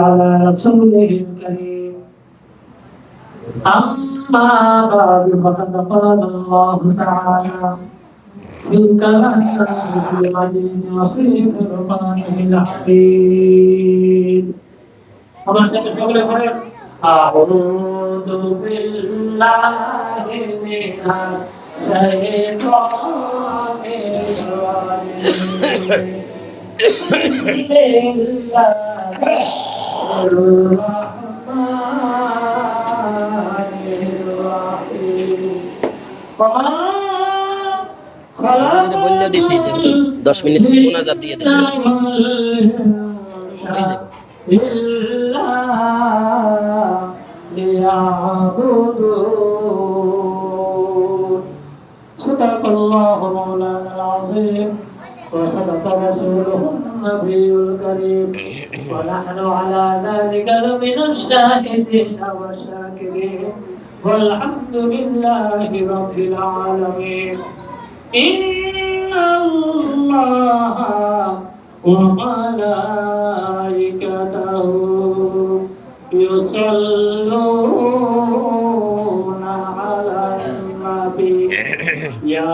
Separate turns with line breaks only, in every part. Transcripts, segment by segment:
على رسوله الكريم أما بعد فقد قال الله تعالى في كلامه المجيد وفي فرقانه الحميد وما سيقول أعوذ بالله من الشيطان الرجيم
বললে দিছে যে দশ মিনিট মোনাজাত দিয়ে দেন এই যে
إلا ليعبدون صدق الله مولانا العظيم وصدق رسوله النبي الكريم ونحن على ذلك لمن الشاهدين والشاكرين والحمد لله رب العالمين إن الله وملائكته يصلون على النبي يا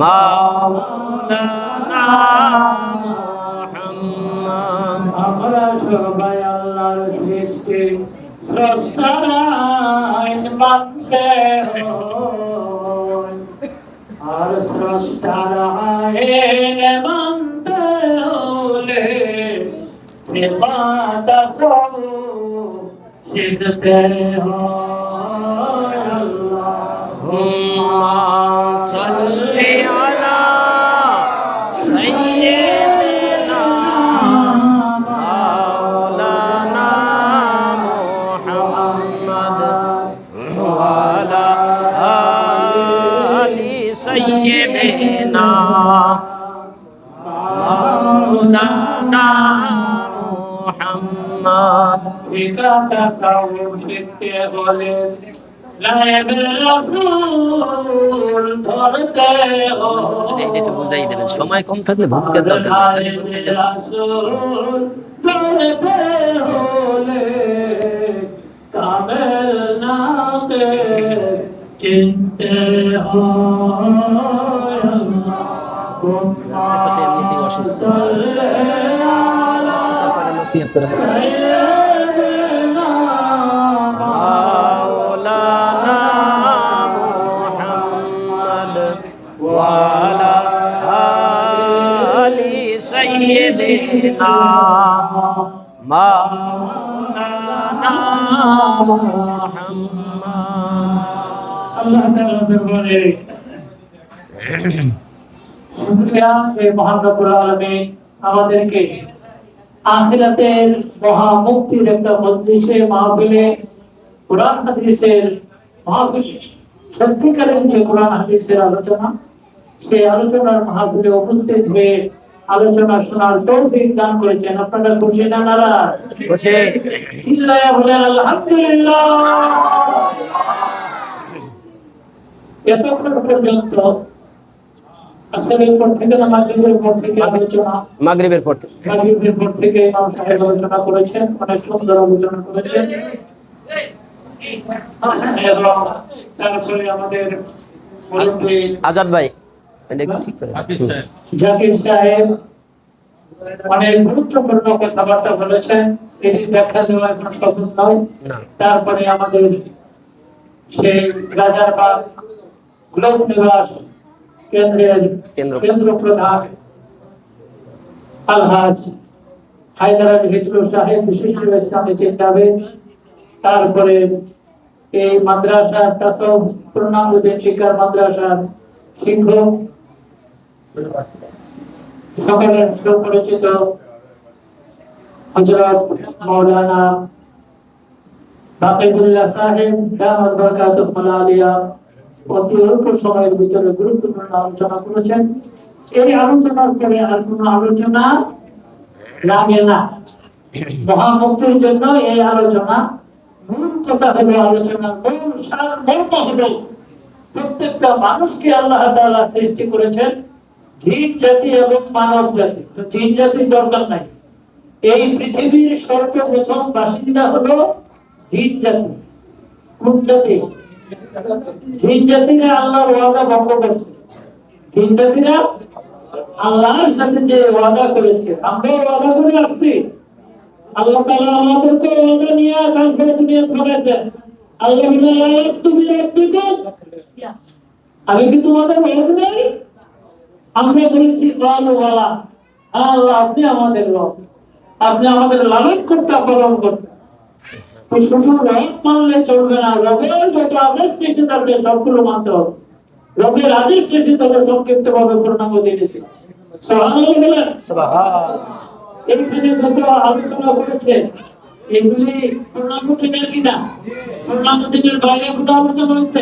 মাওলানা মুহাম্মদ।
আমরা সবাই আল্লাহর সৃষ্টি, স্রষ্টার আইন মানতে আর স্রষ্টার আইন মানতে হলে ইবাদত
اللهم صل على سيدنا مولانا محمد وعلى آل سيدنا مولانا محمد
بك تصوف
التغلل একটু বুঝাই দেবেন সময় কম থাকলে ভক্তের দরকার নেই।
আমাদেরকে আখিরাতের মহা মুক্তির একটা মজলিসে মাহফিলে কোরআন হাদিসের মাহফিল সত্যিকারের যে কোরআন হাদিসের আলোচনা সেই আলোচনার মাহফিলে উপস্থিত হয়ে আলোচনা শোনার তৌফিক দান করেছেন। আপনারা খুশি না নারাজ?
বসে
চিল্লায়া বলেন আলহামদুলিল্লাহ। এতক্ষণ পর্যন্ত আসরের পর থেকে না মাগরিবের পর থেকে আলোচনা?
মাগরিবের পর থেকে।
মাগরিবের পর থেকে ইমাম সাহেব আলোচনা করেছেন অনেক সুন্দর আলোচনা করেছেন। তারপরে আমাদের
আজাদ ভাই এটা ঠিক করে
জাকির সাহেব অনেক গুরুত্বপূর্ণ কথাবার্তা বলেছেন। এটি ব্যাখ্যা দেওয়া এখন সহজ নয়। তারপরে আমাদের সেই রাজারবাগ গ্লোব নিবাস কেন্দ্রের
কেন্দ্র।
প্রধান আলহাজ হায়দার আলী হিজরুল সাহেব বিশিষ্ট ইসলামী চিন্তাবিদ। তারপরে এই মাদ্রাসার তাসব শিক্ষার মাদ্রাসার শিক্ষক সকলের সুপরিচিত হজরত মৌলানা বাকিবুল্লাহ সাহেব দামাত বরকাতুল আলিয়া অতি অল্প সময়ের ভিতরে গুরুত্বপূর্ণ আলোচনা করেছেন এই আলোচনার পরে আর কোনো আলোচনা লাগে না মহামুক্তির জন্য এই আলোচনা মূল কথা হলো আলোচনার মূল সার মর্ম হলো প্রত্যেকটা মানুষকে আল্লাহ তাআলা সৃষ্টি করেছেন। জাতি এবং মানব জাতি। জাতির দরকার নাই। এই পৃথিবীর সর্বপ্রথম বাসিন্দা হলো জিন জাতি। কোন জাতি? জিন জাতিরা আল্লাহর ওয়াদা ভঙ্গ করছে। জিন জাতিরা আল্লাহর সাথে যে ওয়াদা করেছে। আমরা ওয়াদা করে আসছি। আল্লাহ তাআলা আমাদেরকে ওয়াদা নিয়ে তারপরে দুনিয়া আল্লাহ "আলাস্তু আমি কি তোমাদের রব নাই আমরা বলেছি কালু ওয়ালা আল্লাহ আপনি আমাদের রব। আপনি আমাদের লালন করতে পালন করতে তো শুধু রব মানলে চলবে না। রবের যত আদেশ নিষেধ আছে সবগুলো মানতে হবে। রবের আদেশ নিষেধ হবে সংক্ষিপ্ত ভাবে পূর্ণাঙ্গ দিয়েছি। এখানে যত আলোচনা করেছে? এগুলি পূর্ণাঙ্গ দিনের কিনা? পূর্ণাঙ্গ দিনের বাইরে কোনো আলোচনা হয়েছে?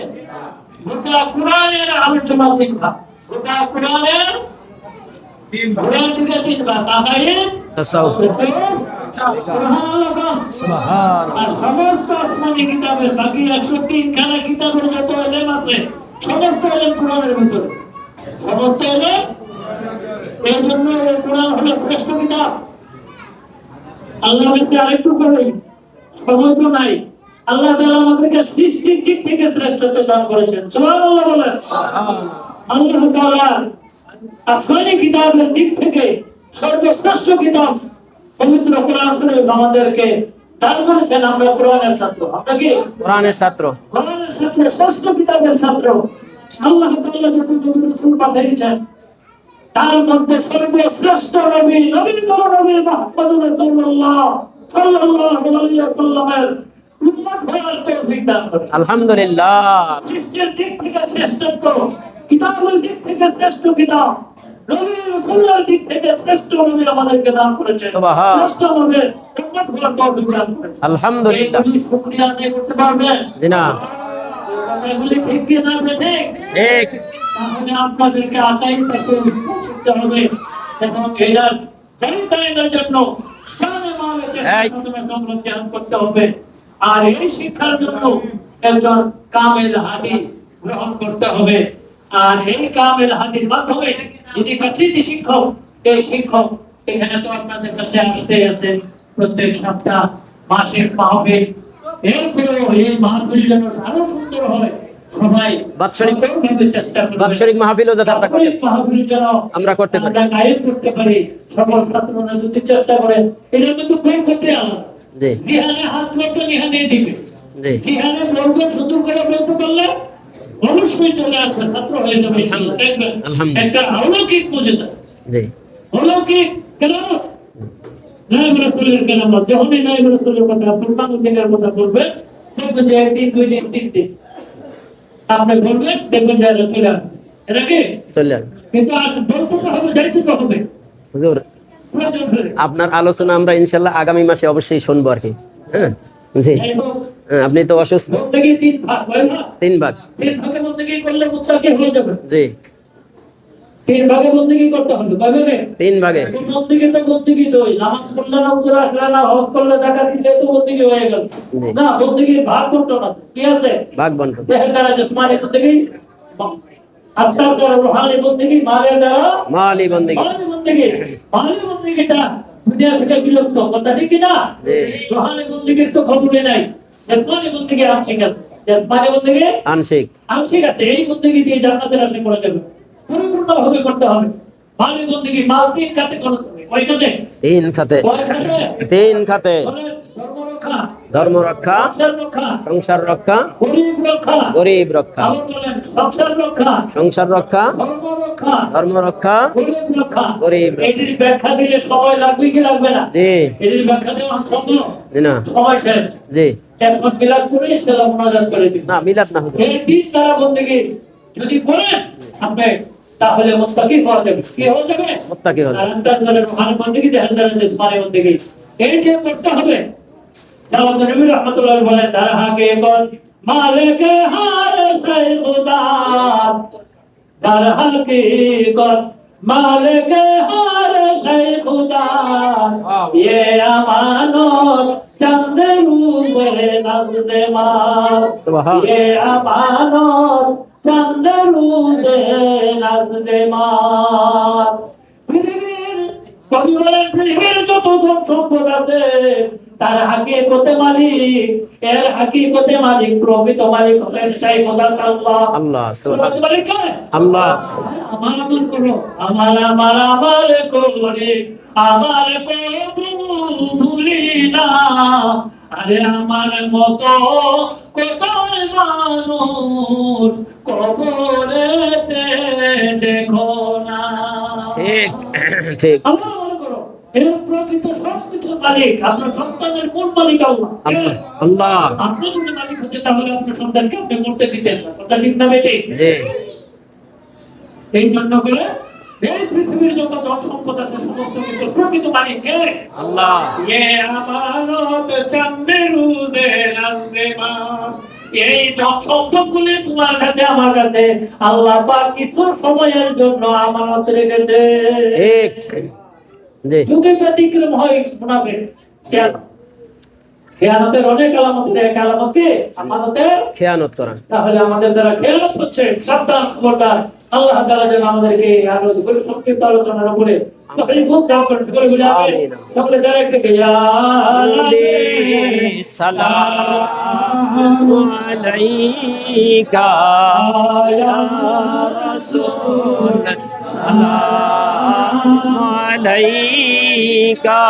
গোটা কোরআনের আলোচনা গোটা কোরআনের কোরআন থেকে দেখবা তাকায়ে
তাসাউফ।
আর সমস্ত আসমানি কিতাবের বাকি একশো তিন খানা কিতাবের যত এলেম আছে সমস্ত এলেম কোরআনের ভিতরে। সমস্ত এলেম? এই জন্য এই কোরআন হলো শ্রেষ্ঠ কিতাব। আল্লাহ কাছে আরেকটু করি সময় তো নাই। আল্লাহ তাআলা আমাদেরকে সৃষ্টির দিক থেকে শ্রেষ্ঠত্ব দান করেছেন। সুবহানাল্লাহ বলেন। আল্লাহ তাআলা আসমানি কিতাবের দিক থেকে সর্বশ্রেষ্ঠ কিতাব পবিত্র কোরআন শরীফ আমাদেরকে দান করেছেন আমরা কোরআনের ছাত্র। আমরা কি?
কোরআনের ছাত্র।
কোরআনের ছাত্র শ্রেষ্ঠ কিতাবের ছাত্র। আল্লাহ তাআলা যত নবী রাসূল পাঠিয়েছেন তার মধ্যে সর্বশ্রেষ্ঠ নবী নবীতর নবী মুহাম্মদুর রাসূলুল্লাহ সাল্লাল্লাহু আলাইহি ওয়াসাল্লামের উম্মত হওয়ার তৌফিক দান করেন।
আলহামদুলিল্লাহ।
সৃষ্টির দিক থেকে শ্রেষ্ঠত্ব। কিতাবের দিক থেকে শ্রেষ্ঠ কিতাব। নবী রাসূলের দিক থেকে শ্রেষ্ঠ নবী আমাদেরকে দান করেছেন। শ্রেষ্ঠ নবীর উম্মত হওয়ার তৌফিক দান করেছেন।
আলহামদুলিল্লাহ।
এইগুলি শুকরিয়া আদায় করতে পারবেন?
জি না।
এগুলি ঠিক কি না বেঠিক
ঠিক?
তাহলে আপনাদেরকে আকাই কাছে ছুটতে হবে এবং এরা পরিত্রাণের জন্য জানে করতে হবে। আর এই শিক্ষার জন্য একজন কামেল হাদি গ্রহণ করতে হবে। আর এই কামেল হাদির মাধ্যমে যিনি কাছেই শিক্ষক এই শিক্ষক এখানে তো আপনাদের কাছে আসতে আছে প্রত্যেক সপ্তাহ মাসিক মাহফিল। এরপরেও এই মাহফিল যেন আরও সুন্দর হয় সবাই
বাৎসরিক-
সুন্দরভাবে চেষ্টা করবে।
বাৎসরিক মাহফিলও যাতে আমরা করতে
বাৎসরিক মাহফিল যেন
আমরা করতে পারি।
আমরা গায়েব করতে পারি। সকল ছাত্ররা যদি চেষ্টা করে এটা কিন্তু বই করতে আলাদা
জি।
জিহানে হাত মতো নিহানে দিবে।
জি।
জিহানে বলবেন সুন্দর করে বলতে পারলে অবশ্যই চলে আসবে ছাত্র হয়ে যাবে দেখবেন একটা অলৌকিক অলৌকিক কেরামত। নায়েব রাসূলের কেরামত। যখনই নায়েব রাসূলের কথা পূর্ণাঙ্গ দিনের কথা বলবেন দেখবেন যে একদিন দুই দিন তিন দিন আপনি বলবেন দেখবেন যে চলে আসবে। এটা কি?
চলে
কিন্তু আর বলতে তো হবে যাইতে তো হবে।
হুজুর আপনার আলোচনা আমরা ইনশাল্লাহ আগামী মাসে অবশ্যই শুনব আর কি। হ্যাঁ? জি। হ্যাঁ, আপনি তো অসুস্থ।
তিন ভাগ
তিন
করলে হয়ে যাবে?
জি।
তিন ভাগে বন্দেগী করতে হবে কয়
তিন ভাগে।
বন্দেগী তো বন্দেগী তো নামাজ পড়লে না উজরা আসলে না হজ করলে টাকা দিলে তো বন্দেগী হয়ে গেল। না বন্দেগীর ভাগ বন্টন আছে কি আছে?
ভাগ বন্টন।
দেহের দ্বারা জিসমানি বন্দেগী আত্মার রুহানি বন্দেগী মালের দ্বারা
মালি
মালি বন্দেগীটা দুনিয়া থেকে বিলুপ্ত কথা ঠিক না তো খবরে নাই। আছে।
আংশিক।
আছে। এই বন্দেগী দিয়ে জান্নাতের আশা করা যাবে। করতে হবে। মালি বন্দেগী মাল তিন খাতে খরচ হবে। কয় খাতে?
তিন খাতে। তিন খাতে।
ধরেন, ধর্ম রক্ষা সংসার রক্ষা গরিব রক্ষা। সংসার রক্ষা ধর্ম রক্ষা গরিব ব্যাখ্যা দিলে সময় লাগবে কি লাগবে না?
জি।
এটির ব্যাখ্যা দেওয়া সম্ভব?
না।
সময় শেষ।
জি।
এখন মিলাদ করে ইনশাআল্লাহ মোনাজাত করে দিন।
না মিলাদ না হুজুর
এই তিন তারা বন্দেগী। যদি করেন আপনি তাহলে মুত্তাকি হওয়া যাবে। কি হওয়া যাবে?
মুত্তাকি হওয়া যাবে।
রুহানি বন্দেগী দেহান্দার জিসমানি বন্দেগী। এই যে করতে হবে নবী রহমাতুল্লাহ বলেন তার হাকে কর মালিক হার শাইখুদাস তার হাকে কর মালিক হার আমানত উপরে নাজদে মাস।
সুবহান।
ये আমানত উপরে মাস। পৃথিবীর কবি বলেন পৃথিবীর যত ধন সম্পদ আছে তার হাকিকতে মালিক এর হাকিকতে মালিক প্রকৃত মালিক হলেন চাই খোদা আল্লাহ।
আল্লাহ? আল্লাহ।
আমার আমল করো। আমার আমার আমার করে। আমার ভুলি না। আরে আমার মতো কত মানুষ কবরেতে দেখো না।
ঠিক ঠিক।
এর প্রকৃত সবকিছুর মালিক আপনার সন্তানের কোন মালিক আল্লাহ?
আল্লাহ আল্লাহ।
আপনি যদি মালিক হতে তাহলে আপনার সন্তানকে আপনি করতে দিতেন না। কথা ঠিক না বেটে এই জন্য করে এই পৃথিবীর যত ধন সম্পদ আছে সমস্ত কিছু প্রকৃত মালিক কে?
আল্লাহ।
ये আমানত চান্দে রুজে নাজে মাস। এই ধন গুলি তোমার কাছে আমার কাছে। আল্লাহ পাক কিছু সময়ের জন্য আমানত রেখেছে।
ঠিক।
যদি ব্যতিক্রম হয় মুনাফিক খেয়ানতের অনেক আলামতের এক আলামত কি আমানতের
খেয়ানত করা।
তাহলে আমাদের দ্বারা খেয়ালত হচ্ছে সাবধান খবরদার। আল্লাহ তাআলা যেন আমাদেরকে আরও করে সংক্ষিপ্ত আলোচনার উপরে সবাই খুব করে সকলে বলে আমিন। সকলে ইয়া নবী
সালাম আলাইকা ইয়া রাসূল সালাম আলাইকা